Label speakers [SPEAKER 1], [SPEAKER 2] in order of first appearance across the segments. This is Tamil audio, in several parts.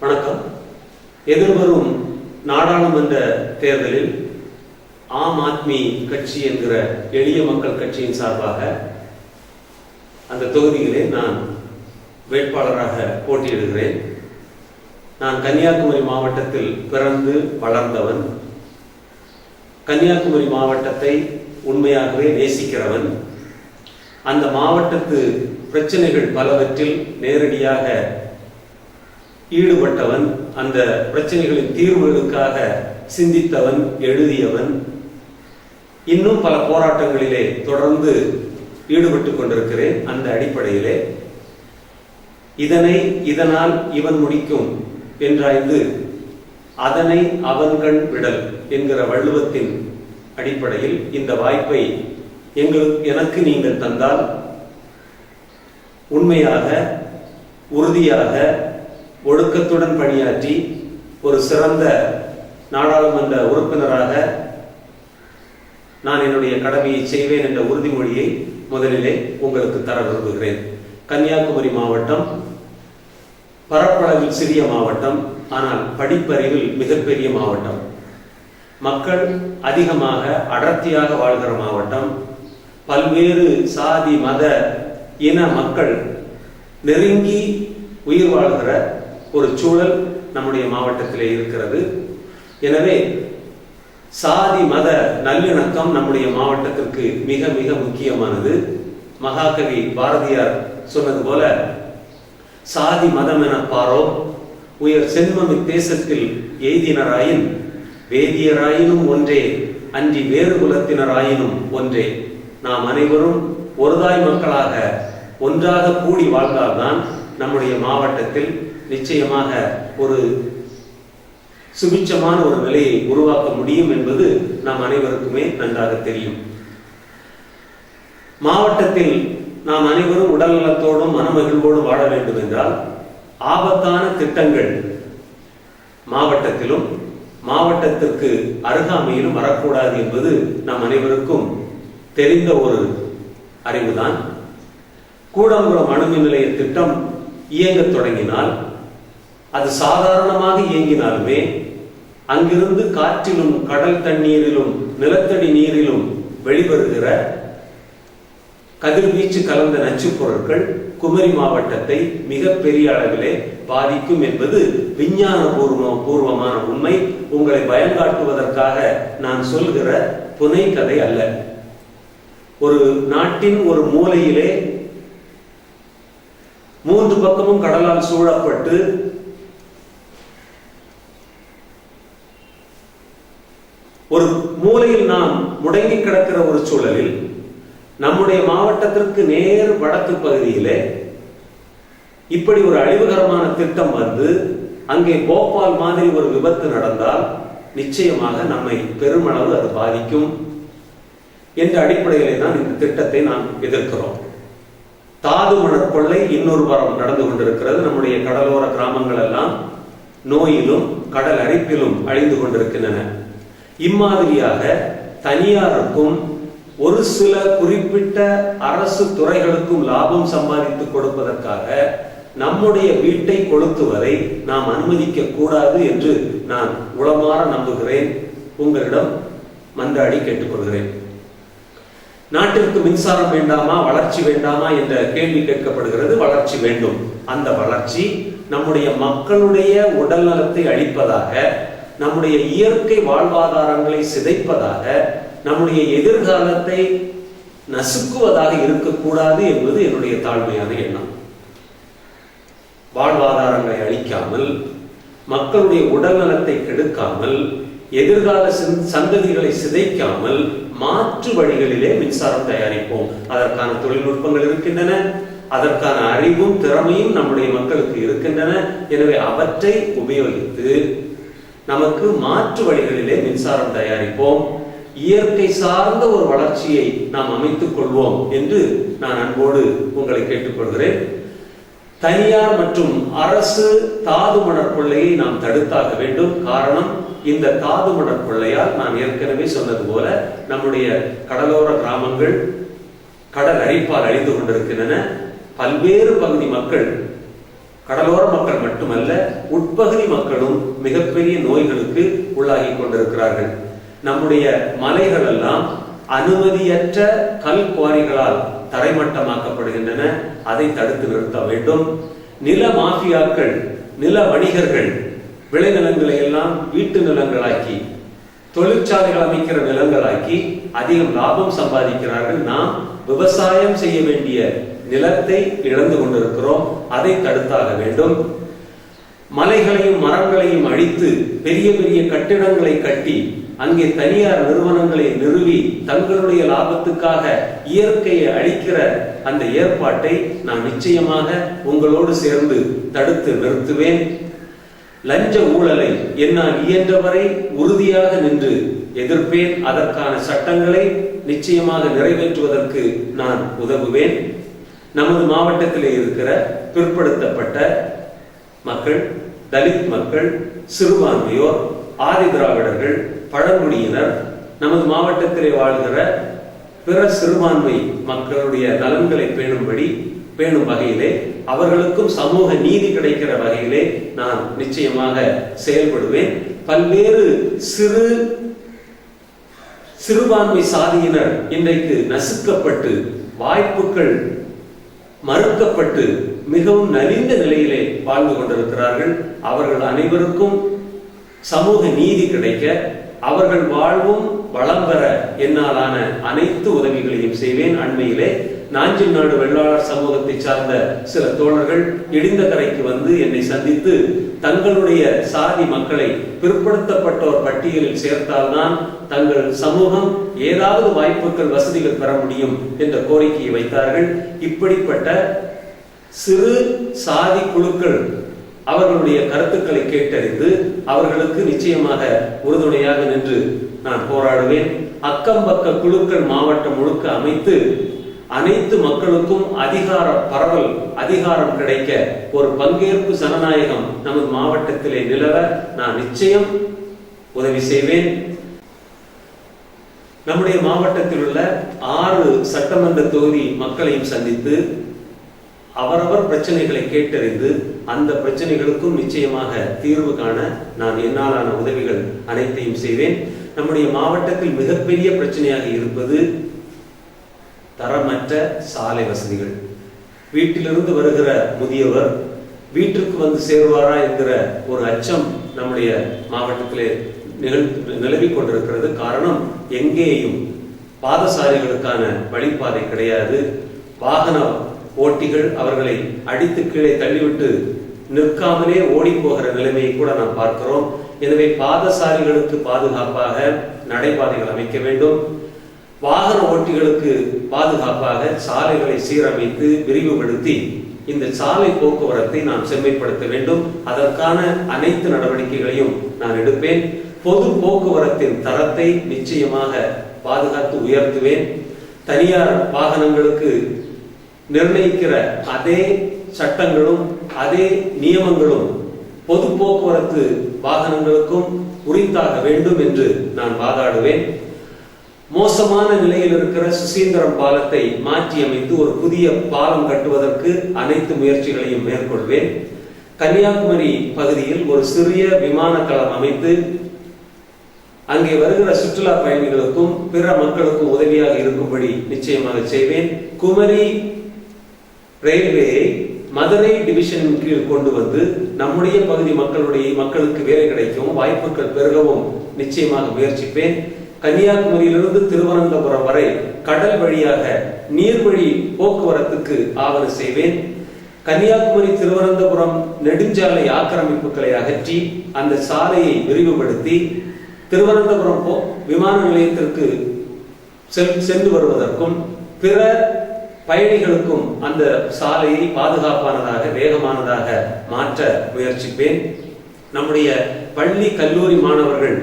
[SPEAKER 1] வணக்கம். எதிர்வரும் நாடாளுமன்ற தேர்தலில் ஆம் ஆத்மி கட்சி என்கிற எளிய மக்கள் கட்சியின் சார்பாக அந்த தொகுதியிலே நான் வேட்பாளராக போட்டியிடுகிறேன். நான் கன்னியாகுமரி மாவட்டத்தில் பிறந்து வளர்ந்தவன். கன்னியாகுமரி மாவட்டத்தை உண்மையாகவே நேசிக்கிறவன். அந்த மாவட்டத்து பிரச்சனைகள் பலவற்றில் நேரடியாக ஈடுபட்டவன் அந்த பிரச்சனைகளின் தீர்வுகளுக்காக சிந்தித்தவன் எழுதியவன் இன்னும் பல போராட்டங்களிலே தொடர்ந்து ஈடுபட்டு கொண்டிருக்கிறேன் அந்த அடிப்படையிலே. இதனை இதனால் இவன் முடிக்கும் என்றாய்ந்து அதனை அவன்கண் விடல் என்கிற வள்ளுவத்தின் அடிப்படையில் இந்த வாய்ப்பை எங்களுக்கு எனக்கு நீங்கள் தந்தால் உண்மையாக உறுதியாக ஒழுக்கத்துடன் பணியாற்றி ஒரு சிறந்த நாடாளுமன்ற உறுப்பினராக நான் என்னுடைய கடமையை செய்வேன் என்ற உறுதிமொழியை முதலிலே உங்களுக்கு தர விரும்புகிறேன். கன்னியாகுமரி மாவட்டம் பரப்பளவில் சிறிய மாவட்டம் ஆனால் படிப்பறிவில் மிகப்பெரிய மாவட்டம். மக்கள் அதிகமாக அடர்த்தியாக வாழ்கிற மாவட்டம். பல்வேறு சாதி மத இன மக்கள் நெருங்கி உயிர் வாழ்கிற ஒரு சூழல் நம்முடைய மாவட்டத்திலே இருக்கிறது. எனவே சாதி மத நல்லிணக்கம் நம்முடைய மாவட்டத்திற்கு மிக மிக முக்கியமானது. மகாகவி பாரதியார் சொன்னது போல சாதி மதம் என பாரோ உயர் சென்மம் இத்தேசத்தில் எய்தினராயின் வேதியராயினும் ஒன்றே அன்றி வேறு குலத்தினராயினும் ஒன்றே. நாம் அனைவரும் ஒருதாய் மக்களாக ஒன்றாக கூடி வாழ்ந்தால்தான் நம்முடைய மாவட்டத்தில் நிச்சயமாக ஒரு சுபிச்சமான ஒரு நிலையை உருவாக்க முடியும் என்பது நாம் அனைவருக்குமே நன்றாக தெரியும். மாவட்டத்தில் நாம் அனைவரும் உடல் நலத்தோடும் மனமகிழ்வோடும் வாழ வேண்டும் என்றால் ஆபத்தான திட்டங்கள் மாவட்டத்திலும் மாவட்டத்திற்கு அருகாமையிலும் வரக்கூடாது என்பது நம் அனைவருக்கும் தெரிந்த ஒரு அறிவுதான். கூடங்குளம் அணுமின் நிலைய திட்டம் இயங்கத் தொடங்கினால் அது சாதாரணமாக இயங்கினாலுமே அங்கிருந்து காற்றிலும் கடல் தண்ணீரிலும் நிலத்தடி நீரிலும் வெளிவருகிற கதிர்வீச்சு கலந்த நச்சுப் பொருட்கள் குமரி மாவட்டத்தை மிக பெரிய அளவிலே பாதிக்கும் என்பது விஞ்ஞான பூர்வ பூர்வமான உண்மை. உங்களை பயங்காட்டுவதற்காக நான் சொல்கிற புனை கதை அல்ல. ஒரு நாட்டின் ஒரு மூலையிலே மூன்று பக்கமும் கடலால் சூழப்பட்டு ஒரு மூலையில் நாம் முடங்கி கிடக்கிற ஒரு சூழலில் நம்முடைய மாவட்டத்திற்கு நேர் வடக்கு பகுதியிலே இப்படி ஒரு அழிவுகரமான திட்டம் வந்து அங்கே போபால் மாதிரி ஒரு விபத்து நடந்தால் நிச்சயமாக நம்மை பெருமளவு அது பாதிக்கும் என்ற அடிப்படையிலே தான் இந்த திட்டத்தை நாம் எதிர்க்கிறோம். தாது மணற் கொள்ளை இன்னொரு வாரம் நடந்து கொண்டிருக்கிறது. நம்முடைய கடலோர கிராமங்கள் எல்லாம் நோயிலும் கடல் அரிப்பிலும் அழிந்து கொண்டிருக்கின்றன. இம்மாதிரியாக தனியாருக்கும் ஒரு சில குறிப்பிட்ட அரசு துறைகளுக்கும் லாபம் சம்பாதித்து கொடுப்பதற்காக நம்முடைய வீட்டை கொளுத்துவதை நாம் அனுமதிக்க கூடாது என்று நான் உளமாற நம்புகிறேன். உங்களிடம் மன்றாடி கேட்டுக்கொள்கிறேன். நாட்டிற்கு மின்சாரம் வேண்டாமா வளர்ச்சி வேண்டாமா என்ற கேள்வி கேட்கப்படுகிறது. வளர்ச்சி வேண்டும். அந்த வளர்ச்சி நம்முடைய மக்களுடைய உடல் நலத்தை அளிப்பதாக நம்முடைய இயற்கை வாழ்வாதாரங்களை சிதைப்பதாக நம்முடைய எதிர்காலத்தை நசுக்குவதாக இருக்கக்கூடாது என்பது என்னுடைய தாழ்மையான எண்ணம். வாழ்வாதாரங்களை அழிக்காமல் மக்களுடைய உடல் நலத்தை கெடுக்காமல் எதிர்கால சந்ததிகளை சிதைக்காமல் மாற்று வழிகளிலே மின்சாரம் தயாரிப்போம். அதற்கான தொழில்நுட்பங்கள் இருக்கின்றன அதற்கான அறிவும் திறமையும் நம்முடைய மக்களுக்கு இருக்கின்றன. எனவே அவற்றை உபயோகித்து நமக்கு மாற்று வழிகளிலே மின்சாரம் தயாரிப்போம். இயற்கை சார்ந்த ஒரு வளர்ச்சியை நாம் அமைத்துக் கொள்வோம் என்று நான் அன்போடு உங்களை கேட்டுக்கொள்கிறேன். தனியார் மற்றும் அரசு தாது மணற் கொள்ளையை நாம் தடுத்தாக வேண்டும். காரணம் இந்த தாது மணற் கொள்ளையால் நான் ஏற்கனவே சொன்னது போல நம்முடைய கடலோர கிராமங்கள் கடல் அரிப்பால் அழிந்து கொண்டிருக்கின்றன. பல்வேறு பகுதி மக்கள் கடலோர மக்கள் மட்டுமல்ல உட்பகுதி மக்களும் மிகப்பெரிய நோய்களுக்கு உள்ளாகி கொண்டிருக்கிறார்கள். நம்முடைய மலைகள் எல்லாம் அனுமதியற்ற கல் குவாரிகளால் தரைமட்டமாக்கப்படுகின்றன. அதை தடுத்து நிறுத்த வேண்டும். நில மாஃபியாக்கள் நில வணிகர்கள் விளைநிலங்களை எல்லாம் வீட்டு நிலங்களாக்கி தொழிற்சாலைகள் அமைக்கிற நிலங்களாக்கி அதிகம் லாபம் சம்பாதிக்கிறார்கள். நாம் விவசாயம் செய்ய வேண்டிய நிலத்தை இழந்து கொண்டிருக்கிறோம். அதை தடுத்தாக வேண்டும். மலைகளையும் மரங்களையும் அழித்து பெரிய பெரிய கட்டிடங்களை கட்டி அங்கே தனியார் நிறுவனங்களை நிறுவி தங்களுடைய லாபத்துக்காக இயற்கையை அழிக்கிற அந்த ஏற்பாட்டை நான் நிச்சயமாக உங்களோடு சேர்ந்து தடுத்து நிறுத்துவேன். லஞ்ச ஊழலை என்னால் இயன்றவரை உறுதியாக நின்று எதிர்ப்பேன். அதற்கான சட்டங்களை நிச்சயமாக நிறைவேற்றுவதற்கு நான் உதவுவேன். நமது மாவட்டத்தில் இருக்கிற பிற்படுத்தப்பட்ட மக்கள் தலித் மக்கள் சிறுபான்மையோர் ஆதி திராவிடர்கள் பழங்குடியினர் நமது மாவட்டத்திலே வாழ்கிற பிற சிறுபான்மை மக்களுடைய நலன்களை பேணும்படி பேணும் வகையிலே அவர்களுக்கும் சமூக நீதி கிடைக்கிற வகையிலே நான் நிச்சயமாக செயல்படுவேன். பல்வேறு சிறு சிறுபான்மை சாதியினர் இன்றைக்கு நசுக்கப்பட்டு வாய்ப்புகள் மறுக்கப்பட்டு மிகவும் நலிந்த நிலையிலே வாழ்ந்து கொண்டிருக்கிறார்கள். அவர்கள் அனைவருக்கும் சமூக நீதி கிடைக்க அவர்கள் வாழ்வும் வளம் பெற என்னாலான அனைத்து உதவிகளையும் செய்வேன். அண்மையிலே நாஞ்சில் நாடு வெள்ளாளர் சமூகத்தை சார்ந்த சில தோழர்கள் இடிந்த கரைக்கு வந்து என்னை சந்தித்து தங்களுடைய சாதி மக்களை பிற்படுத்தப்பட்டோர் பட்டியலில் சேர்த்தால்தான் தங்கள் சமூகம் ஏதாவது வாய்ப்புகள் வசதிகள் பெற முடியும் என்ற கோரிக்கையை வைத்தார்கள். இப்படிப்பட்ட சிறு சாதி குழுக்கள் அவர்களுடைய கருத்துக்களை கேட்டறிந்து அவர்களுக்கு நிச்சயமாக உறுதுணையாக நின்று நான் போராடுவேன். அக்கம் பக்க குழுக்கள் மாவட்டம் முழுக்க அமைத்து அனைத்து மக்களுக்கும் அதிகார பரவல் அதிகாரம் கிடைக்க ஒரு பங்கேற்பு ஜனநாயகம் நமது மாவட்டத்திலே நிலவ நான் நிச்சயம் உதவி செய்வேன். நம்முடைய மாவட்டத்தில் உள்ள ஆறு சட்டமன்ற தொகுதி மக்களையும் சந்தித்து அவரவர் பிரச்சனைகளை கேட்டறிந்து அந்த பிரச்சனைகளுக்கும் நிச்சயமாக தீர்வு காண நான் என்னாலான உதவிகள் அனைத்தையும் செய்வேன். நம்முடைய மாவட்டத்தில் மிகப்பெரிய பிரச்சனையாக இருப்பது தரமற்ற சாலை வசதிகள். வீட்டிலிருந்து வருகிற முதியவர் வீட்டிற்கு வந்து சேருவாரா என்கிற ஒரு அச்சம் நம்முடைய மாவட்டத்திலே நிகழ் நிலவிக் கொண்டிருக்கிறது. காரணம் எங்கேயும் பாதசாரிகளுக்கான வழிபாதை கிடையாது. வாகன ஓட்டிகள் அவர்களை அடித்து கீழே தள்ளிவிட்டு நிற்காமலே ஓடி போகிற நிலைமையை கூட நாம் பார்க்கிறோம். எனவே பாதசாரிகளுக்கு பாதுகாப்பாக நடைபாதைகள் அமைக்க வேண்டும். வாகன ஓட்டிகளுக்கு பாதுகாப்பாக சாலைகளை சீரமைத்து விரிவுபடுத்தி இந்த சாலை போக்குவரத்தை நாம் செம்மைப்படுத்த வேண்டும். அதற்கான அனைத்து நடவடிக்கைகளையும் நான் எடுப்பேன். பொது போக்குவரத்தின் தரத்தை நிச்சயமாக பாதுகாத்து உயர்த்துவேன். தனியார் வாகனங்களுக்கு நிர்ணயிக்கிற அதே சட்டங்களும் அதே நியமங்களும் பொது போக்குவரத்து வாகனங்களுக்கும் உரித்தாக வேண்டும் என்று நான் வாதாடுவேன். மோசமான நிலையில் இருக்கிற சுசீந்திரம் பாலத்தை மாற்றி அமைத்து ஒரு புதிய பாலம் கட்டுவதற்கு அனைத்து முயற்சிகளையும் மேற்கொள்வேன். கன்னியாகுமரி பகுதியில் ஒரு சிறிய விமான தளம் அமைத்து அங்கே வருகிற சுற்றுலா பயணிகளுக்கும் பிற மக்களுக்கும் உதவியாக இருக்கும்படி நிச்சயமாக செய்வேன். குமரி ரயில்வேயை மதுரை டிவிஷனின் கீழ் கொண்டு வந்து நம்முடைய பகுதி மக்களுடைய மக்களுக்கு வேலை கிடைக்கவும் வாய்ப்புகள் பெருகவும் நிச்சயமாக முயற்சிப்பேன். கன்னியாகுமரியிலிருந்து திருவனந்தபுரம் வரை கடல் வழியாக நீர்வழி போக்குவரத்துக்கு ஆவண செய்வேன். கன்னியாகுமரி திருவனந்தபுரம் நெடுஞ்சாலை ஆக்கிரமிப்புகளை அகற்றி அந்த சாலையை விரிவுபடுத்தி திருவனந்தபுரம் போ விமான நிலையத்திற்கு செல் சென்று வருவதற்கும் பிற பயணிகளுக்கும் அந்த சாலையை பாதுகாப்பானதாக வேகமானதாக மாற்ற முயற்சிப்பேன். நம்முடைய பள்ளி கல்லூரி மாணவர்கள்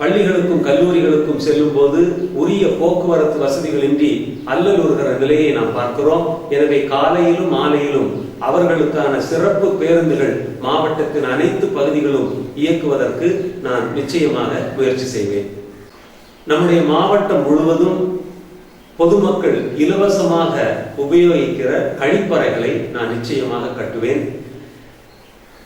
[SPEAKER 1] பள்ளிகளுக்கும் கல்லூரிகளுக்கும் செல்லும் போது உரிய போக்குவரத்து வசதிகளின்றி அல்லலுறுகிற நிலையை நாம் பார்க்கிறோம். எனவே காலையிலும் மாலையிலும் அவர்களுக்கான சிறப்பு பேருந்துகள் மாவட்டத்தின் அனைத்து பகுதிகளும் இயக்குவதற்கு நான் நிச்சயமாக முயற்சி செய்வேன். நம்முடைய மாவட்டம் முழுவதும் பொதுமக்கள் இலவசமாக உபயோகிக்கிற கழிப்பறைகளை நான் நிச்சயமாக கட்டுவேன்.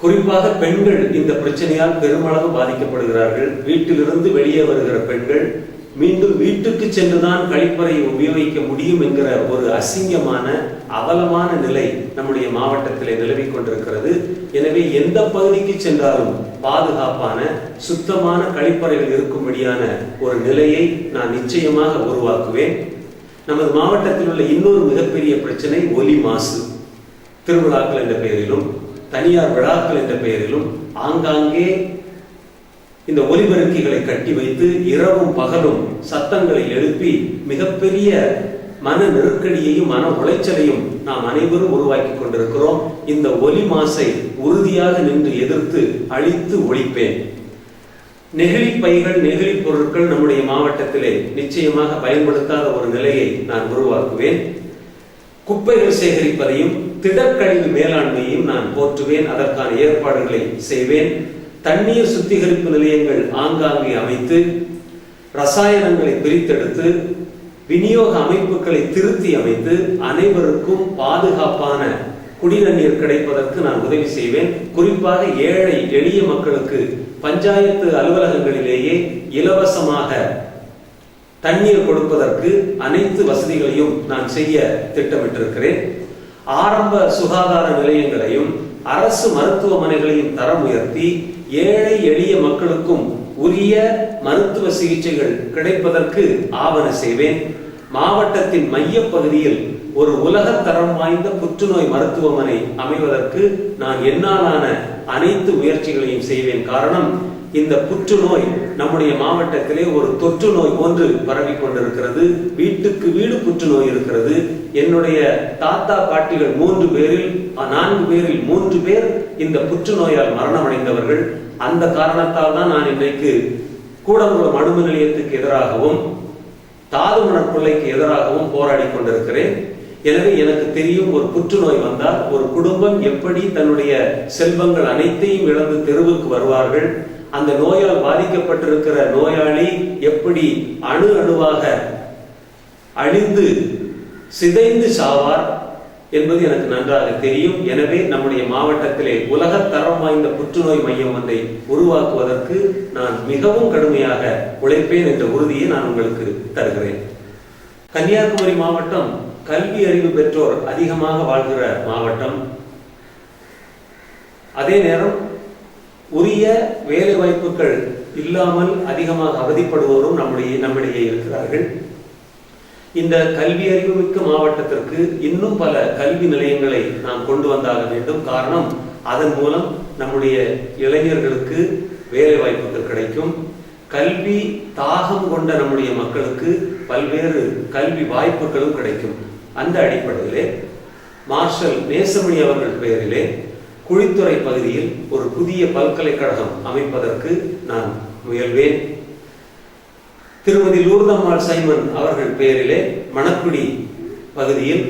[SPEAKER 1] குறிப்பாக பெண்கள் இந்த பிரச்சனையால் பெருமளவு பாதிக்கப்படுகிறார்கள். வீட்டிலிருந்து வெளியே வருகிற பெண்கள் மீண்டும் வீட்டுக்கு சென்றுதான் கழிப்பறையை உபயோகிக்க முடியும் என்கிற ஒரு அசிங்கமான அவலமான நிலை நம்முடைய மாவட்டத்திலே நிலவிக் கொண்டிருக்கிறது. எனவே எந்த பகுதிக்கு சென்றாலும் பாதுகாப்பான சுத்தமான கழிப்பறைகள் இருக்கும்படியான ஒரு நிலையை நான் நிச்சயமாக உருவாக்குவேன். நமது மாவட்டத்தில் உள்ள இன்னொரு மிகப்பெரிய பிரச்சனை ஒலி மாசு. திருவிழாக்கள் என்ற பெயரிலும் தனியார் விழாக்கள் என்ற பெயரிலும் ஆங்காங்கே இந்த ஒலிபெருக்கிகளை கட்டி வைத்து இரவும் பகலும் சத்தங்களை எழுப்பி மிகப்பெரிய மன நெருக்கடியையும் மன உளைச்சலையும் நாம் அனைவரும் உருவாக்கி கொண்டிருக்கிறோம். இந்த ஒலி மாசை உறுதியாக நின்று எதிர்த்து அழித்து ஒழிப்பேன். நெகிழி பைகள் நெகிழி பொருட்கள் நம்முடைய மாவட்டத்திலே நிச்சயமாக பயன்படுத்தாத ஒரு நிலையை நான் உருவாக்குவேன். குப்பைகள் சேகரிப்பதையும் திடக்கழிவு மேலாண்மையையும் நான் போற்றுவேன். அதற்கான ஏற்பாடுகளை செய்வேன். தண்ணீர் சுத்திகரிப்பு நிலையங்கள் ஆங்காங்கே அமைத்து ரசாயனங்களை பிரித்தெடுத்து விநியோக அமைப்புகளை திருத்தி அமைத்து அனைவருக்கும் பாதுகாப்பான குடிநீர் கிடைப்பதற்கு நான் உதவி செய்வேன். குறிப்பாக ஏழை எளிய மக்களுக்கு பஞ்சாயத்து அலுவலகங்களிலேயே இலவசமாக தண்ணீர் கொடுப்பதற்கு அனைத்து வசதிகளையும் நான் செய்ய திட்டமிட்டிருக்கிறேன். ஆரம்ப சுகாதார நிலையங்களையும் அரசு மருத்துவமனைகளையும் தரம் உயர்த்தி ஏழை எளிய மக்களுக்கும் உரிய மருத்துவ சிகிச்சைகள் கிடைப்பதற்கு ஆவண செய்வேன். மாவட்டத்தின் மைய பகுதியில் ஒரு உலக தரம் வாய்ந்த புற்றுநோய் மருத்துவமனை அமைவதற்கு நான் என்னாலான அனைத்து முயற்சிகளையும் செய்வேன். காரணம் இந்த புற்றுநோய் நம்முடைய மாவட்டத்திலே ஒரு தொற்று நோய் போன்று பரவி கொண்டிருக்கிறது. வீட்டுக்கு வீடு புற்றுநோய் இருக்கிறது. என்னுடைய தாத்தா பாட்டிகள் மூன்று பேரில் நான்கு பேரில் மூன்று பேர் இந்த புற்றுநோயால் மரணமடைந்தவர்கள். அந்த காரணத்தால் தான் நான் இன்றைக்கு கூடங்குளம் அணும நிலையத்துக்கு எதிராகவும் தாதுமணர் கொள்ளைக்கு எதிராகவும் போராடி கொண்டிருக்கிறேன். எனவே எனக்கு தெரியும் ஒரு புற்றுநோய் வந்தால் ஒரு குடும்பம் எப்படி தன்னுடைய செல்வங்கள் அனைத்தையும் இழந்து தெருவுக்கு வருவார்கள்? அந்த நோயால் பாதிக்கப்பட்டிருக்கிற நோயாளி எப்படி அணு அணுவாக அழிந்து சிதைந்து சாவார் என்பது எனக்கு நன்றாக தெரியும். எனவே நம்முடைய மாவட்டத்திலே உலக தரம் வாய்ந்த புற்றுநோய் மையம் ஒன்றை உருவாக்குவதற்கு நான் மிகவும் கடுமையாக உழைப்பேன் என்ற உறுதியை நான் உங்களுக்கு தருகிறேன். கன்னியாகுமரி மாவட்டம் கல்வி அறிவு பெற்றோர் அதிகமாக வாழ்கிற மாவட்டம். அதே நேரம் உரிய வேலை வாய்ப்புகள் இல்லாமல் அதிகமாக அவதிப்படுவோரும் நம்முடைய நம்மிடையே இருக்கிறார்கள். இந்த கல்வி அறிவுமிக்க மாவட்டத்திற்கு இன்னும் பல கல்வி நிலையங்களை நாம் கொண்டு வந்தாக வேண்டும். காரணம் அதன் மூலம் நம்முடைய இளைஞர்களுக்கு வேலை வாய்ப்புகள் கிடைக்கும். கல்வி தாகம் கொண்ட நம்முடைய மக்களுக்கு பல்வேறு கல்வி வாய்ப்புகளும் கிடைக்கும். அந்த அடிப்படையிலே மார்ஷல் நேசமணி அவர்கள் பெயரிலே குழித்துறை பகுதியில் ஒரு புதிய பல்கலைக்கழகம் அமைப்பதற்கு நான் முயல்வேன். திருமதி லூர்தம்மாள் சைமன் அவர்கள் பெயரிலே மணக்குடி பகுதியில்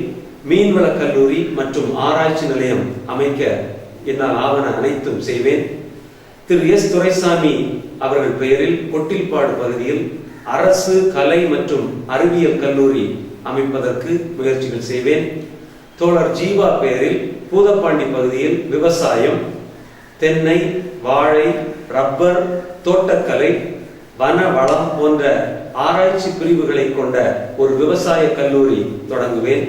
[SPEAKER 1] மீன்வள கல்லூரி மற்றும் ஆராய்ச்சி நிலையம் அமைக்க என்னால் ஆவண அனைத்தும் செய்வேன். திரு எஸ். துரைசாமி அவர்கள் பெயரில் கொட்டில்பாடு பகுதியில் அரசு கலை மற்றும் அறிவியல் கல்லூரி அமைப்பதற்கு முயற்சிகள் செய்வேன். தோழர் ஜீவா பெயரில் பூதப்பாண்டி பகுதியில் விவசாயம் தென்னை வாழை ரப்பர் தோட்டக்கலை வன வளம் போன்ற ஆராய்ச்சி பிரிவுகளை கொண்ட ஒரு விவசாய கல்லூரி தொடங்குவேன்.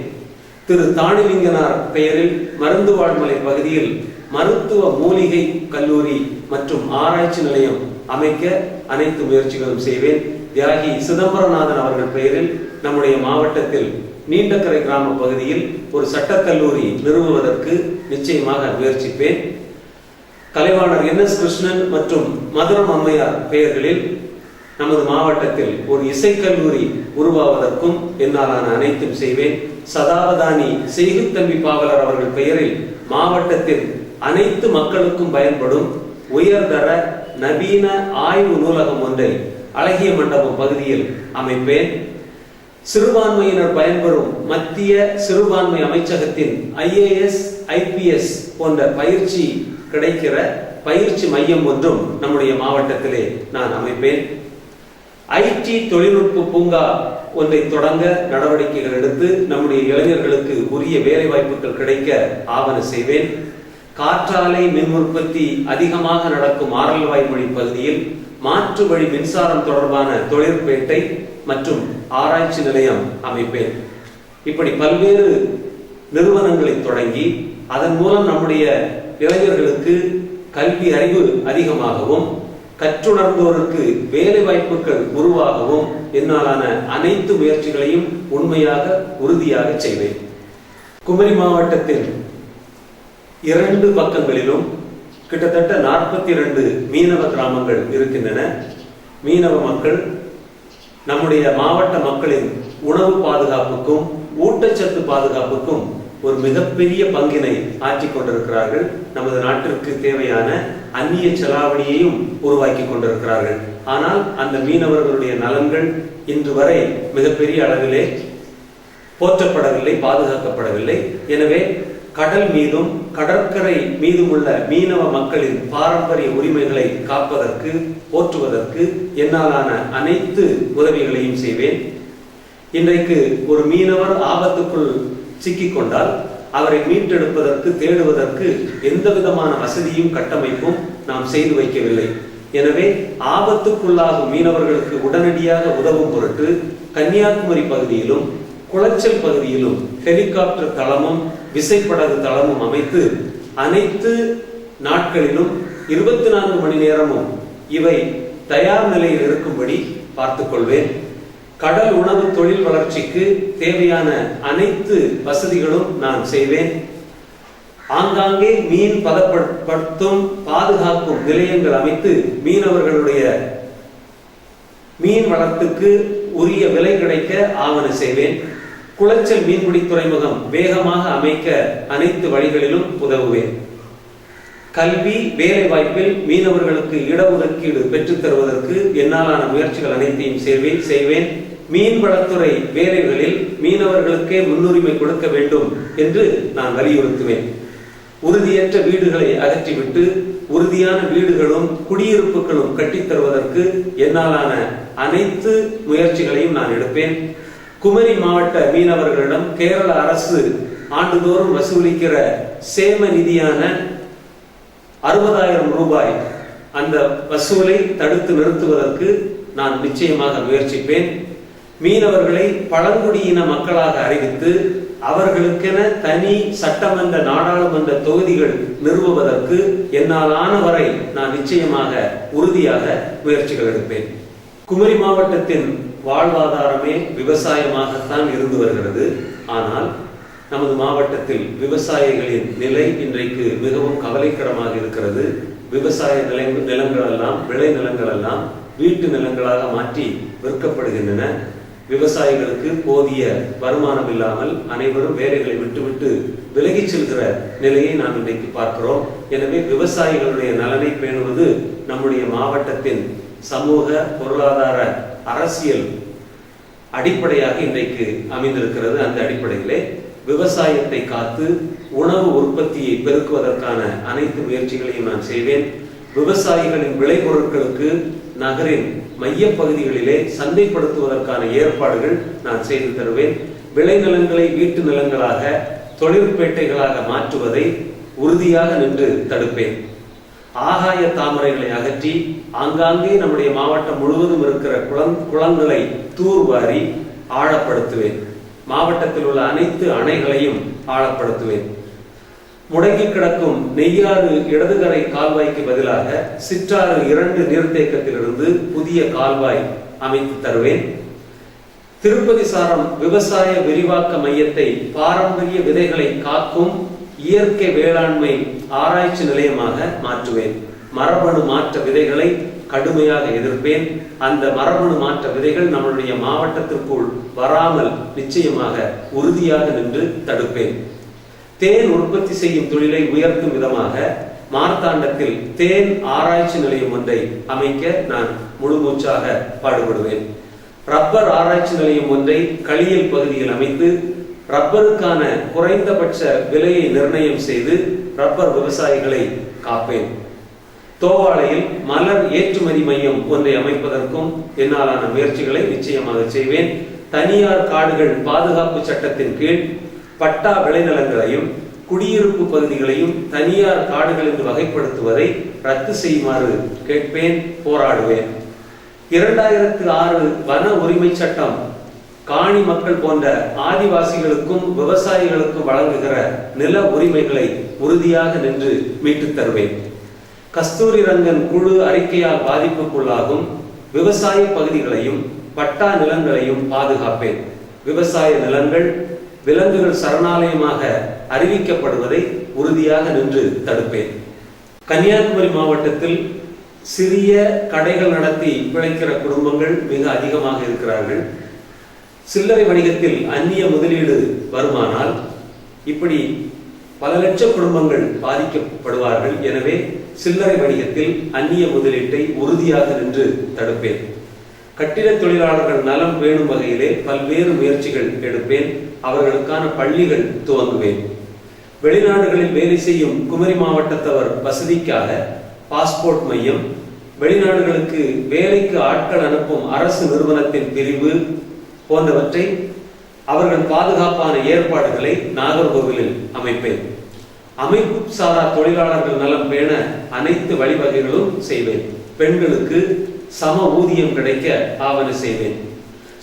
[SPEAKER 1] திரு. தானிலிங்கனார் பெயரில் மருந்து வாழ்மலை பகுதியில் மருத்துவ மூலிகை கல்லூரி மற்றும் ஆராய்ச்சி நிலையம் அமைக்க அனைத்து முயற்சிகளும் செய்வேன். தியாகி சிதம்பரநாதன் அவர்கள் பெயரில் நம்முடைய மாவட்டத்தில் நீண்டக்கரை கிராம பகுதியில் ஒரு சட்டக்கல்லூரி நிறுவுவதற்கு நிச்சயமாக முயற்சிப்பேன். கலைவாணர் என் எஸ் கிருஷ்ணன் மற்றும் மதுரம் அம்மையார் பெயர்களில் நமது மாவட்டத்தில் ஒரு இசைக்கல்லூரி உருவாவதற்கும் என்னாலான அனைத்தும் செய்வேன். சதாவதானி செய்குத்தம்பி பாவலர் அவர்கள் பெயரில் மாவட்டத்தில் அனைத்து மக்களுக்கும் பயன்படும் உயர்தர நவீன ஆய்வு நூலகம் ஒன்றை அழகிய மண்டபம் பகுதியில் அமைப்பேன். சிறுபான்மையினர் பயன்பெறும் மத்திய சிறுபான்மை அமைச்சகத்தின் ஐஏஎஸ் ஐபிஎஸ் போன்ற பயிற்சி கிடைக்கிற பயிற்சி மையம் ஒன்றும் நம்முடைய மாவட்டத்திலே நான் அமைப்பேன். ஐடி தொழில்நுட்ப பூங்கா ஒன்றை தொடங்க நடவடிக்கைகள் எடுத்து நம்முடைய இளைஞர்களுக்கு உரிய வேலை வாய்ப்புகள் கிடைக்க ஆவண செய்வேன். காற்றாலை மின் உற்பத்தி அதிகமாக நடக்கும் ஆரல்வாய்மொழி பகுதியில் மாற்று வழி மின்சாரம் தொடர்பான தொழிற்பேட்டை மற்றும் ஆராய்ச்சி நிலையம் அமைப்பேன். இப்படி பல்வேறு நிறுவனங்களை தொடங்கி அதன் மூலம் நம்முடைய இளைஞர்களுக்கு கல்வி அறிவு அதிகமாகவும் கற்றுணர்ந்தோருக்கு வேலை வாய்ப்புகள் உருவாகவும் என்னாலான அனைத்து முயற்சிகளையும் உண்மையாக உறுதியாக செய்வேன். குமரி மாவட்டத்தில் இரண்டு பக்கங்களிலும் கிட்டத்தட்ட நாற்பத்தி இரண்டு மீனவ கிராமங்கள் இருக்கின்றன. மீனவ மக்கள் நம்முடைய மாவட்ட மக்களின் உணவு பாதுகாப்புக்கும் ஊட்டச்சத்து பாதுகாப்புக்கும் ஒரு மிகப்பெரிய பங்கினை ஆற்றிக் கொண்டிருக்கிறார்கள். நமது நாட்டிற்கு தேவையான அந்நிய செலாவணியையும் உருவாக்கி கொண்டிருக்கிறார்கள். ஆனால் அந்த மீனவர்களுடைய நலன்கள் இன்று வரை மிகப்பெரிய அளவிலே போற்றப்படவில்லை பாதுகாக்கப்படவில்லை. எனவே கடல் மீதும் கடற்கரை மீதும் உள்ள மீனவ மக்களின் பாரம்பரிய உரிமைகளை காப்பதற்கு போற்றுவதற்கு என்னாலான அனைத்து உதவிகளையும் செய்வேன். இன்றைக்கு ஒரு மீனவர் ஆபத்துக்குள் சிக்கிக்கொண்டால் அவரை மீட்டெடுப்பதற்கு தேடுவதற்கு எந்த விதமான வசதியும் கட்டமைப்பும் நாம் செய்து வைக்கவில்லை. எனவே ஆபத்துக்குள்ளாகும் மீனவர்களுக்கு உடனடியாக உதவும் பொருட்டு கன்னியாகுமரி பகுதியிலும் குளச்சல் பகுதியிலும் ஹெலிகாப்டர் தளமும் விசைப்படகு தளமும் அமைத்து அனைத்து நாட்களிலும் இருபத்தி நான்கு மணி நேரமும் இவை தயார் நிலையில் இருக்கும்படி பார்த்துக்கொள்வேன். கடல் உணவு தொழில் வளர்ச்சிக்கு தேவையான அனைத்து வசதிகளும் நான் செய்வேன். ஆங்காங்கே மீன் பதப்படுத்தும் பாதுகாக்கும் நிலையங்கள் அமைத்து மீனவர்களுடைய மீன் வளர்த்துக்கு உரிய விலை கிடைக்க ஆவண செய்வேன். குளச்சல் மீன்பிடி துறைமுகம் வேகமாக அமைக்க அனைத்து வழிகளிலும் உதவுவேன். கல்வி வேலை வாய்ப்பில் மீனவர்களுக்கு இடஒதுக்கீடு பெற்றுத் தருவதற்கு என்னாலான முயற்சிகள் அனைத்தையும் செய்வேன். செய்வேன் மீன்வளத்துறை வேலைகளில் மீனவர்களுக்கே முன்னுரிமை கொடுக்க வேண்டும் என்று நான் வலியுறுத்துவேன். உறுதியற்ற வீடுகளை அகற்றிவிட்டு உறுதியான வீடுகளும் குடியிருப்புகளும் கட்டித் தருவதற்கு என்னாலான அனைத்து முயற்சிகளையும் நான் எடுப்பேன். குமரி மாவட்ட மீனவர்களிடம் கேரள அரசு ஆண்டுதோறும் வசூலிக்கிற சேம நிதியான அறுபதாயிரம் ரூபாய் அந்த வசூலை தடுத்து நிறுத்துவதற்கு நான் நிச்சயமாக முயற்சிப்பேன். மீனவர்களை பழங்குடியின மக்களாக அறிவித்து அவர்களுக்கென தனி சட்டமன்ற நாடாளுமன்ற தொகுதிகள் நிறுவுவதற்கு என்னாலான வரை நான் நிச்சயமாக உறுதியாக முயற்சிகள் எடுப்பேன். குமரி மாவட்டத்தின் வாழ்வாதாரமே விவசாயமாகத்தான் இருந்து வருகிறது. ஆனால் நமது மாவட்டத்தில் விவசாயிகளின் நிலை இன்றைக்கு மிகவும் கவலைக்கிடமாக இருக்கிறது. விவசாய நிலை நிலங்கள் எல்லாம் விளை நிலங்கள் எல்லாம் வீட்டு நிலங்களாக மாற்றி விற்கப்படுகின்றன. விவசாயிகளுக்கு போதிய வருமானம் இல்லாமல் அனைவரும் வேலைகளை விட்டுவிட்டு விலகிச் செல்கிற நிலையை நாம் இன்றைக்கு பார்க்கிறோம். எனவே விவசாயிகளுடைய நலனை பேணுவது நம்முடைய மாவட்டத்தின் சமூக பொருளாதார அரசியல் அடிப்படையாக இன்றைக்கு அமைந்திருக்கிறது. அந்த அடிப்படையிலே விவசாயத்தை காத்து உணவு உற்பத்தியை பெருக்குவதற்கான அனைத்து முயற்சிகளையும் நான் செய்வேன். விவசாயிகளின் விளைபொருட்களுக்கு நகரின் மைய பகுதிகளிலே சந்தைப்படுத்துவதற்கான ஏற்பாடுகள் நான் செய்து தருவேன். விளைநிலங்களை வீட்டு நிலங்களாக தொழிற்பேட்டைகளாக மாற்றுவதை உறுதியாக நின்று தடுப்பேன். ஆகாய தாமரைகளை அகற்றி ஆங்காங்கே நம்முடைய மாவட்டம் முழுவதும் இருக்கிற குளம் குளங்களை தூர்வாரி ஆழப்படுத்துவேன். மாவட்டத்தில் உள்ள அனைத்து அணைகளையும் ஆழப்படுத்துவேன். முடங்கி கிடக்கும் நெய்யாறு இடதுகரை கால்வாய்க்கு பதிலாக சிற்றாறு இரண்டு நீர்த்தேக்கத்திலிருந்து புதிய கால்வாய் அமைத்து தருவேன். திருப்பதி சாரம் விவசாய விரிவாக்க மையத்தை பாரம்பரிய விதைகளை காக்கும் இயற்கை வேளாண்மை ஆராய்ச்சி நிலையமாக மாற்றுவேன். மரபணு மாற்ற விதைகளை கடுமையாக எதிர்ப்பேன். அந்த மரபணு மாற்ற விதைகள் நம்மளுடைய மாவட்டத்திற்குள் வராமல் நிச்சயமாக உறுதியாக நின்று தடுப்பேன். தேன் உற்பத்தி செய்யும் தொழிலை உயர்த்தும் விதமாக மார்த்தாண்டத்தில் தேன் ஆராய்ச்சி நிலையம் ஒன்றை அமைக்க நான் முழுமூச்சாக பாடுபடுவேன். ரப்பர் ஆராய்ச்சி நிலையம் ஒன்றை களியல் பகுதியில் அமைத்து ரப்பருக்கான குறைந்தபட்ச விலையை நிர்ணயம் செய்து ரப்பர் விவசாயிகளை காப்பேன். தோவாளையில் மலர் ஏற்றுமதி மையம் ஒன்றை அமைப்பதற்கும் என்னாலான முயற்சிகளை நிச்சயமாக செய்வேன். தனியார் காடுகள் பாதுகாப்பு சட்டத்தின் கீழ் பட்டா விளைநிலங்களையும் குடியிருப்பு பகுதிகளையும் தனியார் காடுகள் என்று வகைப்படுத்துவதை ரத்து செய்யுமாறு கேட்பேன் போராடுவேன். இரண்டாயிரத்து ஆறு வன உரிமை சட்டம் காணி மக்கள் போன்ற ஆதிவாசிகளுக்கும் விவசாயிகளுக்கும் வழங்குகிற நில உரிமைகளை உறுதியாக நின்று மீட்டுத் தருவேன். கஸ்தூரி ரங்கன் குழு அறிக்கையால் பாதிப்புக்குள்ளாகும் விவசாய பகுதிகளையும் பட்டா நிலங்களையும் பாதுகாப்பேன். விவசாய நிலங்கள் விலங்குகள் சரணாலயமாக அறிவிக்கப்படுவதை உறுதியாக நின்று தடுப்பேன். கன்னியாகுமரி மாவட்டத்தில் சிறிய கடைகள் நடத்தி பிழைக்கிற குடும்பங்கள் மிக அதிகமாக இருக்கிறார்கள். சில்லறை வணிகத்தில் அந்நிய முதலீடு வருமானால் இப்படி பல லட்ச குடும்பங்கள் பாதிக்கப்படுவார்கள். எனவே சில்லறை வணிகத்தில் அந்நிய முதலீட்டை உறுதியாக நின்று தடுப்பேன். கட்டிட தொழிலாளர்கள் நலம் வேணும் வகையிலே பல்வேறு முயற்சிகள் எடுப்பேன். அவர்களுக்கான பள்ளிகள் துவங்குவேன். வெளிநாடுகளில் வேலை செய்யும் குமரி மாவட்டத்தவர் வசதிக்காக பாஸ்போர்ட் மையம் வெளிநாடுகளுக்கு வேலைக்கு ஆட்கள் அனுப்பும் அரசு நிறுவனத்தின் பிரிவு போன்றவற்றை அவர்கள் பாதுகாப்பான ஏற்பாடுகளை நாகர்கோவிலில் அமைப்பேன். அமைப்பு சாரா தொழிலாளர்கள் நலம் பேண அனைத்து வழிவகைகளும் செய்வேன். பெண்களுக்கு சம ஊதியம் கிடைக்க ஆவண செய்வேன்.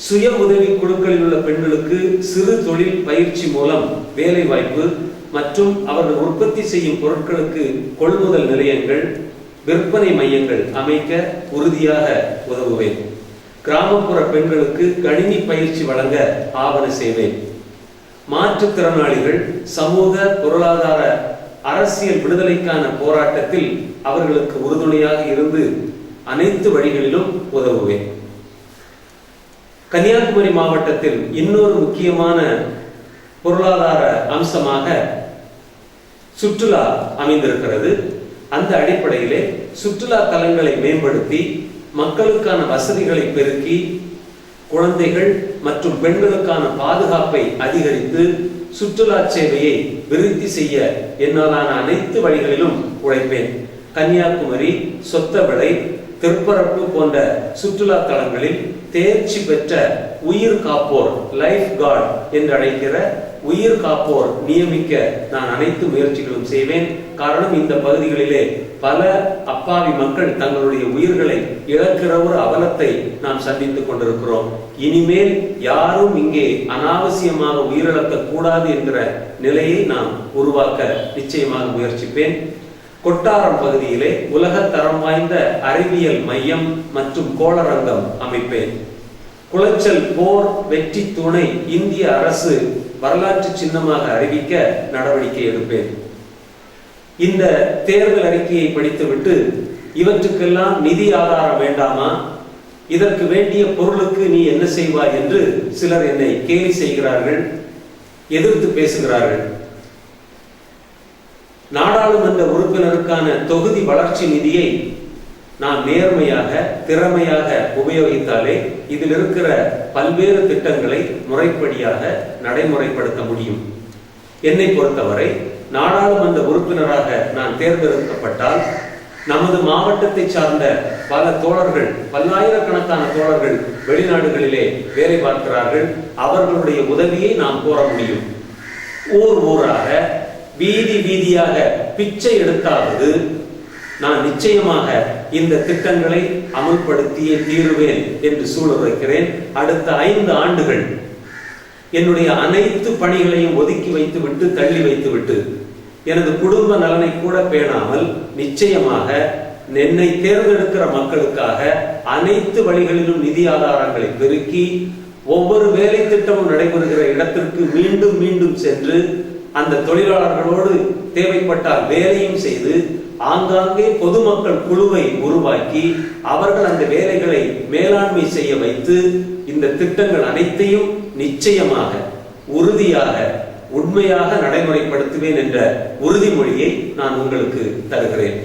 [SPEAKER 1] சுய உதவி குழுக்களில் உள்ள பெண்களுக்கு சிறு தொழில் பயிற்சி மூலம் வேலை வாய்ப்பு மற்றும் அவர்கள் உற்பத்தி செய்யும் பொருட்களுக்கு கொள்முதல் நிலையங்கள் விற்பனை மையங்கள் அமைக்க உறுதியாக உதவுவேன். கிராமப்புற பெண்களுக்கு கணினி பயிற்சி வழங்க ஆவண செய்வேன் மாற்றுத்திறனாளிகள் சமூக பொருளாதார அரசியல் விடுதலைக்கான போராட்டத்தில் அவர்களுக்கு உறுதுணையாக இருந்து அனைத்து வழிகளிலும் உதவுவேன். கன்னியாகுமரி மாவட்டத்தில் இன்னொரு முக்கியமான பொருளாதார அம்சமாக சுற்றுலா அமைந்திருக்கிறது. அந்த அடிப்படையிலே சுற்றுலா தலங்களை மேம்படுத்தி மக்களுக்கான வசதிகளை பெருக்கி குழந்தைகள் மற்றும் பெண்களுக்கான பாதுகாப்பை அதிகரித்து சுற்றுலா சேவையை விருத்தி செய்ய என்னாலான அனைத்து வழிகளிலும் உழைப்பேன். கன்னியாகுமரி சொத்தவிளை திருப்பரப்பு போன்ற சுற்றுலா தலங்களில் தேர்ச்சி பெற்ற உயிர் காப்போர் லைஃப் கார்டு என்று அழைக்கிற உயிர் காப்போர் நியமிக்க நான் அனைத்து முயற்சிகளும் செய்வேன். காரணம் இந்த பகுதிகளிலே பல அப்பாவி மக்கள் தங்களுடைய உயிர்களை இழக்கிற ஒரு அவலத்தை நாம் சந்தித்துக் கொண்டிருக்கிறோம். இனிமேல் யாரும் இங்கே அனாவசியமாக உயிரிழக்க கூடாது என்கிற நிலையை நாம் உருவாக்க நிச்சயமாக முயற்சிப்பேன். கொட்டாரம் பகுதியிலே உலக தரம் வாய்ந்த அறிவியல் மையம் மற்றும் கோளரங்கம் அமைப்பேன். குளச்சல் போர் வெற்றி துணை இந்திய அரசு வரலாற்று சின்னமாக அறிவிக்க நடவடிக்கை எடுப்பேன். இந்த தேர்தல் அறிக்கையை படித்துவிட்டு இவற்றுக்கெல்லாம் நிதி ஆதாரம் வேண்டாமா? இதற்கு வேண்டிய பொருளுக்கு நீ என்ன செய்வாய் என்று சிலர் என்னை கேலி செய்கிறார்கள் எதிர்த்து பேசுகிறார்கள். நாடாளுமன்ற உறுப்பினருக்கான தொகுதி வளர்ச்சி நிதியை நாம் நேர்மையாக திறமையாக உபயோகித்தாலே இதில் இருக்கிற பல்வேறு திட்டங்களை முறைப்படியாக நடைமுறைப்படுத்த முடியும். என்னை பொறுத்தவரை நாடாளுமன்ற உறுப்பினராக நான் தேர்ந்தெடுக்கப்பட்டால் நமது மாவட்டத்தை சார்ந்த பல தோழர்கள் பல்லாயிரக்கணக்கான தோழர்கள் வெளிநாடுகளிலே வேலை பார்க்கிறார்கள். அவர்களுடைய உதவியை நாம் கோர முடியும். ஊர் ஊராக வீதி வீதியாக பிச்சை எடுத்தாவது நான் நிச்சயமாக இந்த திட்டங்களை அமல்படுத்தியே தீருவேன் என்று சூழலுரைக்கிறேன் அடுத்த ஐந்து ஆண்டுகள் என்னுடைய அனைத்து பணிகளையும் ஒதுக்கி வைத்துவிட்டு தள்ளி வைத்துவிட்டு எனது குடும்ப நலனை கூட பேணாமல் நிச்சயமாக என்னை தேர்ந்தெடுக்கிற மக்களுக்காக அனைத்து வழிகளிலும் நிதி ஆதாரங்களை பெருக்கி ஒவ்வொரு வேலை திட்டமும் நடைபெறுகிற இடத்திற்கு மீண்டும் மீண்டும் சென்று அந்த தொழிலாளர்களோடு தேவைப்பட்டால் வேலையும் செய்து ஆங்காங்கே பொதுமக்கள் குழுவை உருவாக்கி அவர்கள் அந்த வேலைகளை மேலாண்மை செய்ய வைத்து இந்த திட்டங்கள் அனைத்தையும் நிச்சயமாக உறுதியாக உண்மையாக நடைமுறைப்படுத்துவேன் என்ற உறுதிமொழியை நான் உங்களுக்கு தருகிறேன்.